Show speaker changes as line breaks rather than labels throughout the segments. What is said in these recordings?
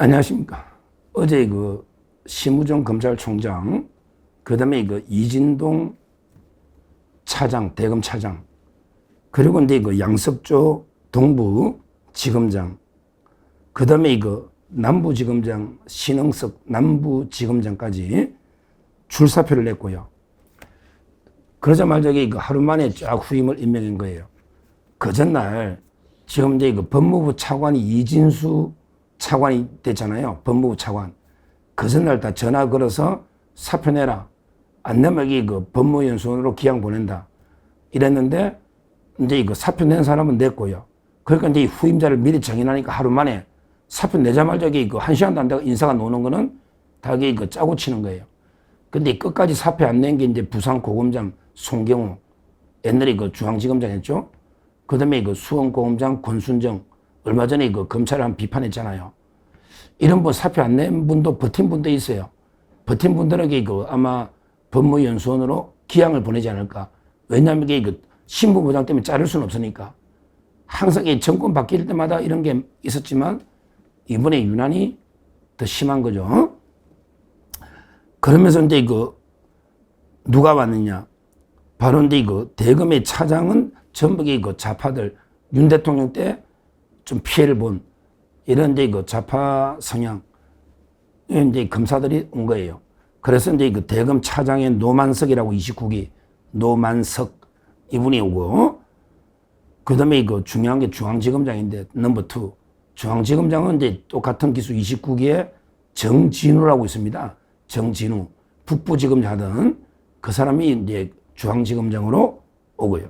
안녕하십니까. 어제 그 심우정 검찰총장, 그 다음에 그 이진동 차장, 대검 차장, 그리고 이제 그 양석조 동부 지검장, 그 다음에 이거 남부 지검장 신흥석 남부 지검장까지 출사표를 냈고요. 그러자마자 이거 하루 만에 쫙 후임을 임명한 거예요. 그 전날 지금 이제 그 법무부 차관이 이진수 차관이 됐잖아요. 법무부 차관. 그 전날 다 전화 걸어서 사표 내라. 안 내면 이게 그 법무연수원으로 기양 보낸다. 이랬는데 이제 이거 사표 낸 사람은 냈고요. 그러니까 이제 이 후임자를 미리 정해놓으니까 하루 만에 사표 내자마자 이게 그한 시간도 안 되고 인사가 노는 거는 다 이게 그 짜고 치는 거예요. 근데 끝까지 사표 안 낸 게 이제 부산 고검장 송경호. 옛날에 그 중앙지검장 했죠. 그 다음에 그 수원고검장 권순정. 얼마 전에 그 검찰을 한 비판했잖아요. 이런 분 사표 안 낸 분도 버틴 분도 있어요. 버틴 분들에게 그 아마 법무연수원으로 기양을 보내지 않을까. 왜냐하면 이게 그 신분보장 때문에 자를 수는 없으니까. 항상 이 정권 바뀔 때마다 이런 게 있었지만 이번에 유난히 더 심한 거죠. 어? 그러면서 이제 그 누가 왔느냐. 바로 이제 그 대검의 차장은 전부 그 좌파들 윤 대통령 때 좀 피해를 본 이런 이제 그 좌파 성향 이제 검사들이 온 거예요. 그래서 이제 그 대검 차장의 노만석이라고 29기 노만석 이분이 오고 그 다음에 그 중요한 게 중앙지검장인데 넘버 투 중앙지검장은 이제 똑같은 기수 29기에 정진우라고 있습니다. 정진우 북부지검장 하던 그 사람이 이제 중앙지검장으로 오고요.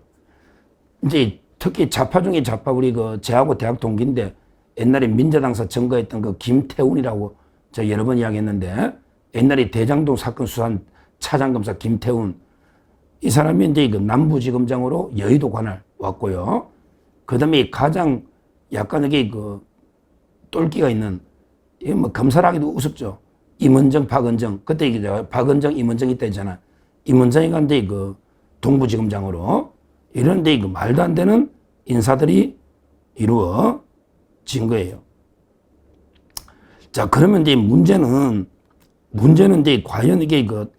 이제 특히 좌파 중에 좌파 우리 그 제하고 대학 동기인데 옛날에 민자당사 증거했던 그 김태훈이라고 저 여러 번 이야기했는데 옛날에 대장동 사건 수사한 차장검사 김태훈 이 사람이 이제 그 남부지검장으로 여의도 관할 왔고요. 그 다음에 가장 약간 이게 그 똘끼가 있는 이뭐 검사라기도 우습죠. 임원정, 박은정 그때 이게 박은정, 임원정 이때 있잖아. 임원정이 간데 그 동부지검장으로 이런데 그 말도 안 되는 인사들이 이루어진 거예요. 자, 그러면 이제 문제는, 문제는 이제 과연 이게 그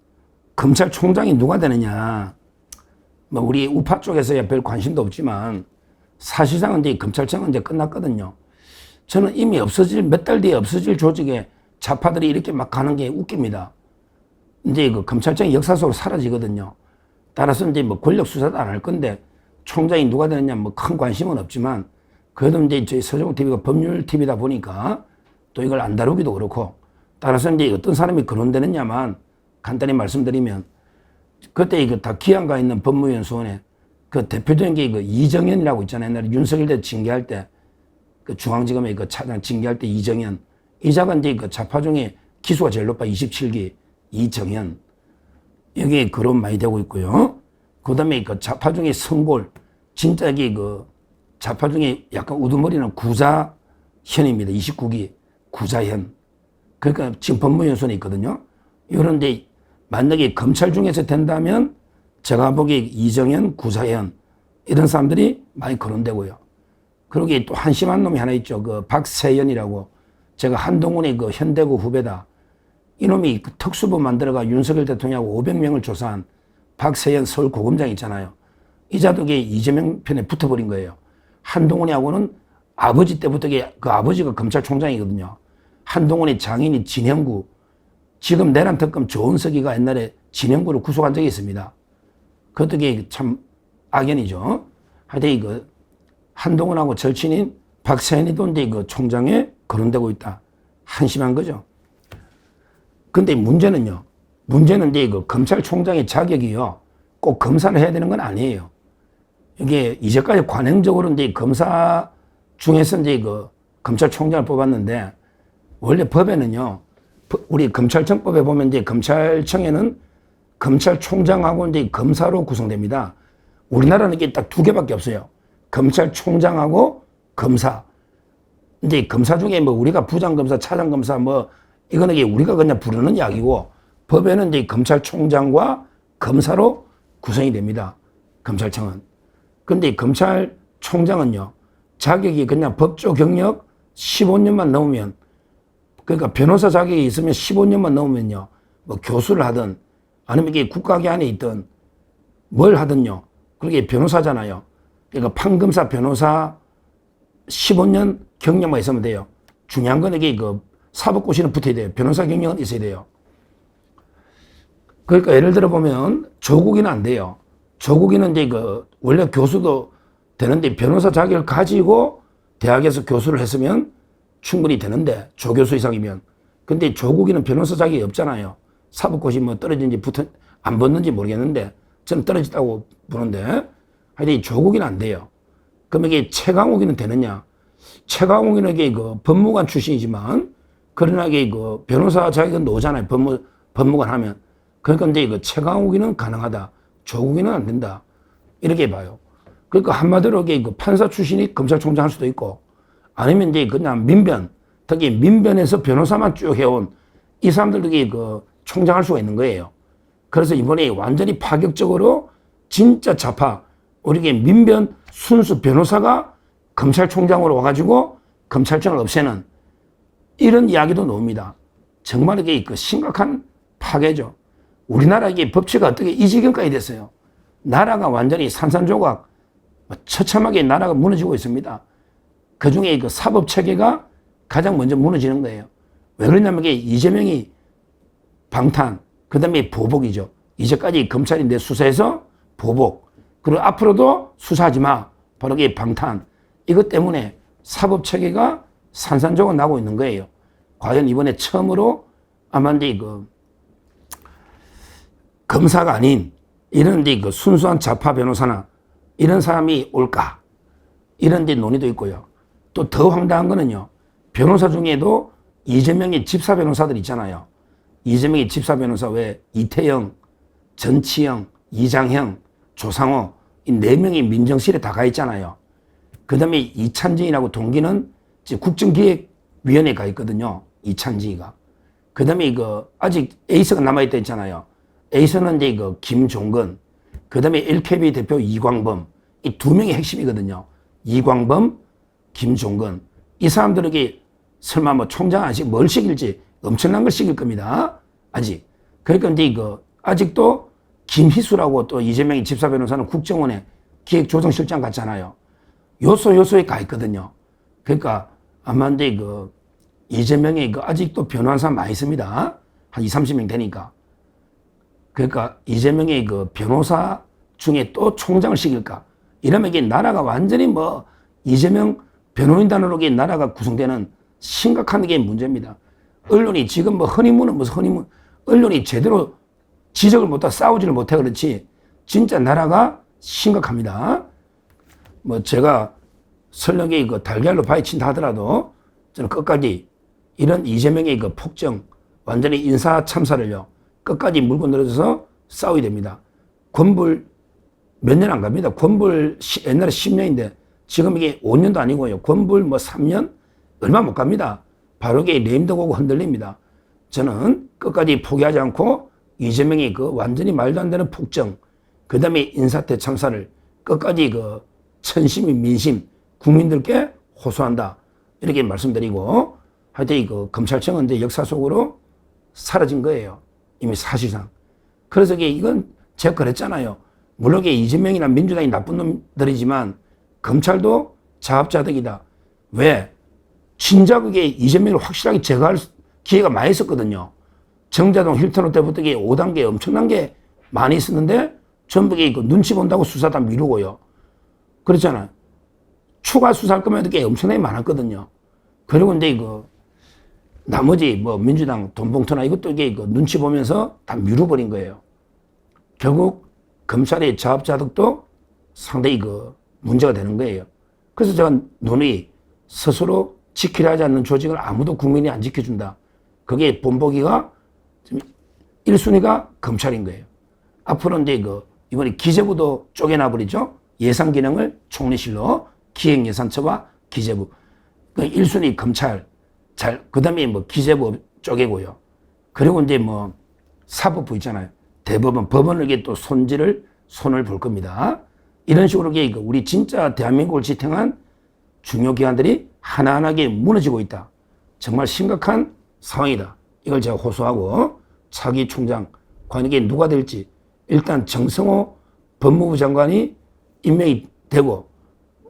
검찰총장이 누가 되느냐. 뭐 우리 우파 쪽에서야 별 관심도 없지만 사실상은 이제 검찰청은 이제 끝났거든요. 저는 이미 없어질, 몇 달 뒤에 없어질 조직에 좌파들이 이렇게 막 가는 게 웃깁니다. 이제 그 검찰청이 역사 속으로 사라지거든요. 따라서 이제 뭐 권력 수사도 안 할 건데 총장이 누가 되느냐 뭐 큰 관심은 없지만 그래도 이제 저희 서정 TV가 법률 TV다 보니까 또 이걸 안 다루기도 그렇고 따라서 이제 어떤 사람이 거론되느냐만 간단히 말씀드리면 그때 이거 다 기한가 있는 법무위원 소원에 그 대표적인 게 그 이정현이라고 있잖아요. 옛날에 윤석열 대 징계할 때 그 중앙지검에 그 차장 징계할 때 이정현 이자가 이제 그 좌파 중에 기수가 제일 높아 27기 이정현 여기에 거론 많이 되고 있고요. 그 다음에 그 좌파 중에 성골, 진짜 이게 그 좌파 중에 약간 우두머리는 구자현입니다. 29기 구자현. 그러니까 지금 법무연수원에 있거든요. 이런데 만약에 검찰 중에서 된다면 제가 보기에 이정현, 구자현 이런 사람들이 많이 거론되고요. 그러기 또 한심한 놈이 하나 있죠. 그 박세현이라고 제가 한동훈의 그 현대구 후배다. 이놈이 그 특수부 만들어가 윤석열 대통령하고 500명을 조사한 박세현 서울 고검장 있잖아요. 이 자독이 이재명 편에 붙어버린 거예요. 한동훈이하고는 아버지 때부터 그 아버지가 검찰총장이거든요. 한동훈의 장인이 진형구. 지금 내란 특검 조은석이가 옛날에 진형구를 구속한 적이 있습니다. 그것도 참 악연이죠. 하여튼 이거 한동훈하고 절친인 박세현이도 이제 그 총장에 거론되고 있다. 한심한 거죠. 근데 문제는요. 문제는 이제 그 검찰총장의 자격이요. 꼭 검사를 해야 되는 건 아니에요. 이게 이제까지 관행적으로 이제 검사 중에서 이제 그 검찰총장을 뽑았는데 원래 법에는요. 우리 검찰청법에 보면 이제 검찰청에는 검찰총장하고 이제 검사로 구성됩니다. 우리나라는 이게 딱 두 개밖에 없어요. 검찰총장하고 검사. 이제 검사 중에 뭐 우리가 부장검사, 차장검사 뭐 이거는 이게 우리가 그냥 부르는 약이고 법에는 이제 검찰총장과 검사로 구성이 됩니다. 검찰청은. 근데 검찰총장은요, 자격이 그냥 법조 경력 15년만 넘으면 그러니까 변호사 자격이 있으면 15년만 넘으면요. 뭐 교수를 하든 아니면 이게 국가기 안에 있든 뭘 하든요. 그게 변호사잖아요. 그러니까 판검사 변호사 15년 경력만 있으면 돼요. 중요한 건 이게 그 사법고시는 붙어야 돼요. 변호사 경력은 있어야 돼요. 그러니까 예를 들어 보면 조국이는 안 돼요. 조국이는 이제 그 원래 교수도 되는데 변호사 자격을 가지고 대학에서 교수를 했으면 충분히 되는데 조교수 이상이면 근데 조국이는 변호사 자격이 없잖아요. 사법고시 뭐 떨어진지 붙은 안 붙는지 모르겠는데 저는 떨어졌다고 보는데 하여튼 이 조국이는 안 돼요. 그럼 이게 최강욱이는 되느냐? 최강욱이는 이게 그 법무관 출신이지만 그러나 이게 그 변호사 자격은 노잖아요. 법무 법무관 하면 그러니까 이제 그 최강욱이는 가능하다. 조국이는 안 된다. 이렇게 봐요. 그러니까 한마디로 이게 그 판사 출신이 검찰총장 할 수도 있고 아니면 이제 그냥 민변 특히 민변에서 변호사만 쭉 해온 이 사람들이 그 총장 할 수가 있는 거예요. 그래서 이번에 완전히 파격적으로 진짜 좌파 우리게 민변 순수 변호사가 검찰총장으로 와가지고 검찰청을 없애는 이런 이야기도 나옵니다. 정말 이게 그 심각한 파괴죠. 우리나라 이게 법치가 어떻게 이 지경까지 됐어요. 나라가 완전히 산산조각 뭐 처참하게 나라가 무너지고 있습니다. 그 중에 그 사법 체계가 가장 먼저 무너지는 거예요. 왜 그러냐면 이게 이재명이 방탄, 그 다음에 보복이죠. 이제까지 검찰이 내 수사해서 보복. 그리고 앞으로도 수사하지 마. 바로 이게 방탄. 이것 때문에 사법 체계가 산산조각 나고 있는 거예요. 과연 이번에 처음으로 아마 이제 그 검사가 아닌 이런 이제 그 순수한 좌파 변호사나 이런 사람이 올까? 이런 데 논의도 있고요. 또 더 황당한 거는요. 변호사 중에도 이재명의 집사 변호사들 있잖아요. 이재명의 집사 변호사 왜 이태영, 전치영, 이장형, 조상호 이 네 명이 민정실에 다 가 있잖아요. 그 다음에 이찬진이라고 동기는 국정기획위원회에 가 있거든요. 이찬진이가. 그 다음에 그 아직 에이스가 남아있다 했잖아요. 에이스는 이제 그 김종근, 그 다음에 LKB 대표 이광범 이 두 명이 핵심이거든요. 이광범, 김종근 이 사람들에게 설마 뭐 총장 아직 뭘 시킬지 엄청난 걸 시킬 겁니다. 아직. 그러니까 이제 그 아직도 김희수라고 또 이재명의 집사 변호사는 국정원에 기획조정실장 같잖아요. 요소 요소에 가 있거든요. 그러니까 아마 이제 그 이재명이 그 아직도 변호한 사람 많이 있습니다. 한 2, 30명 되니까. 그러니까 이재명의 그 변호사 중에 또 총장을 시킬까? 이러면 이게 나라가 완전히 뭐 이재명 변호인단으로 이게 나라가 구성되는 심각한 게 문제입니다. 언론이 지금 뭐 허니문은 무슨 허니문, 언론이 제대로 지적을 못하 싸우지를 못해 그렇지 진짜 나라가 심각합니다. 뭐 제가 설령의 그 달걀로 파헤친다 하더라도 저는 끝까지 이런 이재명의 그 폭정 완전히 인사 참사를요 끝까지 물고 늘어져서 싸워야 됩니다. 권불 몇 년 안 갑니다. 권불 시, 옛날에 10년인데 지금 이게 5년도 아니고요. 권불 뭐 3년 얼마 못 갑니다. 바로 이게 레임덕 오고 흔들립니다. 저는 끝까지 포기하지 않고 이재명이 그 완전히 말도 안 되는 폭정, 그 다음에 인사태 참사를 끝까지 그 천심인 민심, 국민들께 호소한다. 이렇게 말씀드리고 하여튼 그 검찰청은 이제 역사 속으로 사라진 거예요. 이미 사실상. 그래서 이게 이건 제가 그랬잖아요. 물론 이게 이재명이나 민주당이 나쁜 놈들이지만 검찰도 자업자득이다. 왜? 그게 이재명을 확실하게 제거할 기회가 많이 있었거든요. 정자동 힐튼 호텔부터 이게 5단계 엄청난 게 많이 있었는데 전부 이게 그 눈치 본다고 수사 다 미루고요. 그렇잖아요. 추가 수사할 거면 이게 엄청나게 많았거든요. 그리고 이제 그 나머지 뭐 민주당 돈봉투나 이것도 이게 그 눈치 보면서 다 미뤄버린 거예요. 결국 검찰의 자업자득도 상당히 그 문제가 되는 거예요. 그래서 제가 논의 스스로 지키려 하지 않는 조직을 아무도 국민이 안 지켜준다. 그게 본보기가 1순위가 검찰인 거예요. 앞으로 이제 그 이번에 기재부도 쪼개나 버리죠. 예산 기능을 총리실로 기획예산처와 기재부. 그 1순위 검찰 잘, 그 다음에 뭐 기재부 쪼개고요. 그리고 이제 뭐 사법부 있잖아요. 대법원, 법원에게 또 손질을, 손을 볼 겁니다. 이런 식으로 이게 우리 진짜 대한민국을 지탱한 중요 기관들이 하나하나게 무너지고 있다. 정말 심각한 상황이다. 이걸 제가 호소하고 차기 총장 이게 누가 될지 일단 정성호 법무부 장관이 임명이 되고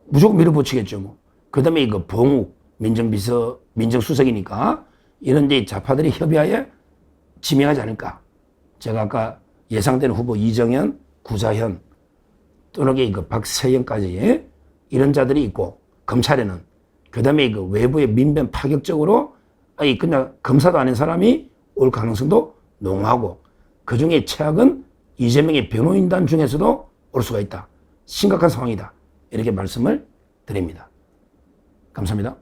무조건 밀어붙이겠죠. 뭐. 그 다음에 이거 봉욱 민정비서 민정수석이니까 이런 데 좌파들이 협의하에 지명하지 않을까. 제가 아까 예상되는 후보 이정현, 구자현 또는 이거 박세영까지 이런 자들이 있고 검찰에는 그 다음에 그 외부의 민변 파격적으로 아니 그냥 검사도 아닌 사람이 올 가능성도 농하고 그 중에 최악은 이재명의 변호인단 중에서도 올 수가 있다. 심각한 상황이다. 이렇게 말씀을 드립니다. 감사합니다.